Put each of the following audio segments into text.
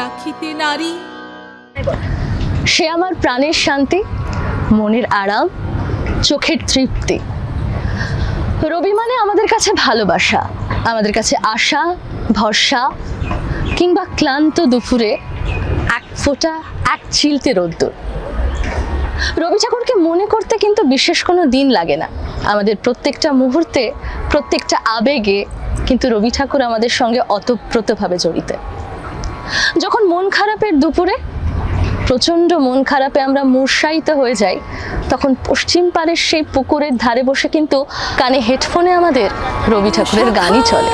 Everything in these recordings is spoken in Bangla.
রাখিতে নারী। সে আমার প্রাণের শান্তি, মনের আরাম, চোখের তৃপ্তি। রবি মানে আমাদের কাছে ভালোবাসা, আমাদের কাছে আশা, ভরসা, কিংবা ক্লান্ত দুপুরে এক ফোঁটা, এক চিলতে রোদ্দুর। রবি ঠাকুরকে মনে করতে কিন্তু বিশেষ কোনো দিন লাগে না। আমাদের প্রত্যেকটা মুহূর্তে, প্রত্যেকটা আবেগে কিন্তু রবি ঠাকুর আমাদের সঙ্গে অতপ্রতভাবে জড়িত। যখন মন খারাপের দুপুরে প্রচণ্ড মন খারাপে আমরা মূর্ষায়িত হয়ে যাই, তখন পশ্চিম পাড়ের সেই পুকুরের ধারে বসে কিন্তু কানে হেডফোনে আমাদের রবি ঠাকুরের গানই চলে।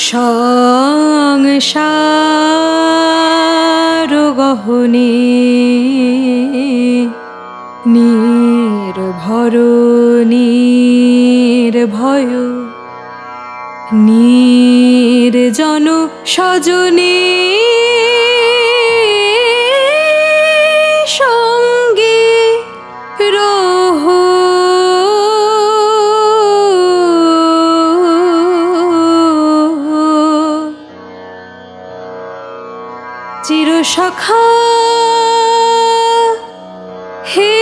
সংসার গহনে নির্ভর নির্ভয় নির্জন সজনে চিরসখা হে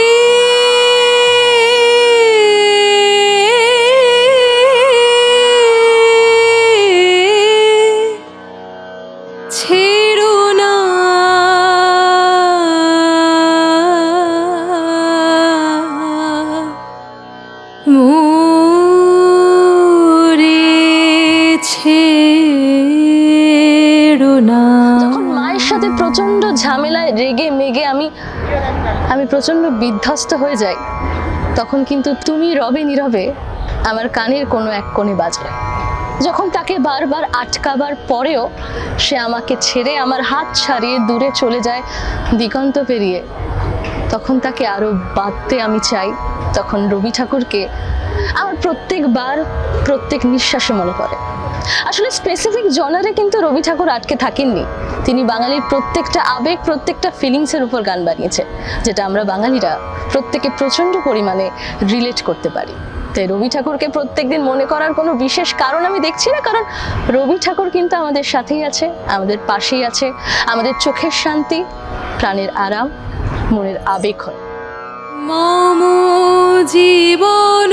ছেড়ো রেগে মেগে আমি আমি প্রচণ্ড বিধ্বস্ত হয়ে যাই। তখন কিন্তু তুমি রবে নীরবে আমার কানের কোনো এক কোণে বাজে যখন তাকে বারবার আটকাবার পরেও সে আমাকে ছেড়ে আমার হাত ছাড়িয়ে দূরে চলে যায় দিগন্ত পেরিয়ে। তখন তাকে আরও বাঁধতে আমি চাই, তখন রবি ঠাকুরকে আমার প্রত্যেকবার প্রত্যেক নিঃশ্বাসে মনে পড়ে। আসলে স্পেসিফিক জনারে কিন্তু রবি ঠাকুর আটকে থাকেননি। তিনি বাঙালির প্রত্যেকটা আবেগ, প্রত্যেকটা ফিলিংসের উপর গান বানিয়েছে যেটা আমরা বাঙালিরা প্রত্যেকে প্রচণ্ড পরিমাণে রিলেট করতে পারি। তাই রবি ঠাকুরকে প্রত্যেকদিন মনে করার কোনো বিশেষ কারণ আমি দেখছি না, কারণ রবি ঠাকুর কিন্তু আমাদের সাথেই আছে, আমাদের পাশেই আছে, আমাদের চোখের শান্তি, প্রাণের আরাম, মনের আবেক্ষণ মম জীবন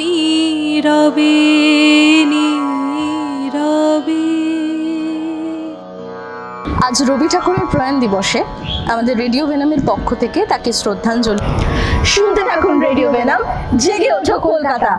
তুমি রবে আজ রবি ঠাকুরের প্রয়াণ দিবসে আমাদের রেডিও বেনামের পক্ষ থেকে তাকে শ্রদ্ধাঞ্জলি। শুনতে থাকুন রেডিও ভেনাম জেগে ওঠো কলকাতা।